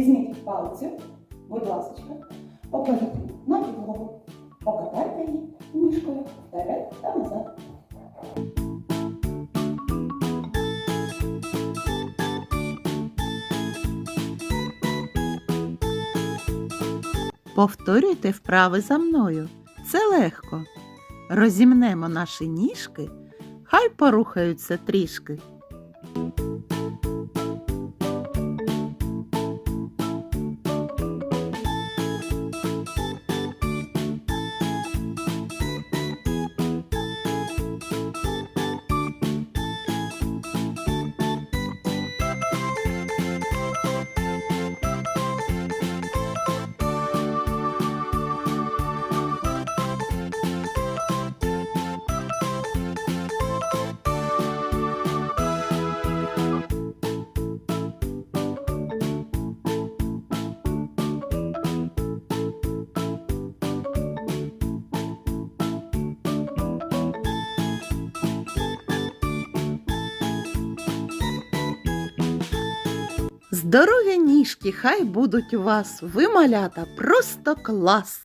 Візьміть палицю, будь ласка, покладіть на підлогу, покатайте її ніжкою вперед та назад. Повторюйте вправи за мною. Це легко. Розімнемо наші ніжки, хай порухаються трішки. Здорові ніжки хай будуть у вас, ви малята, просто клас!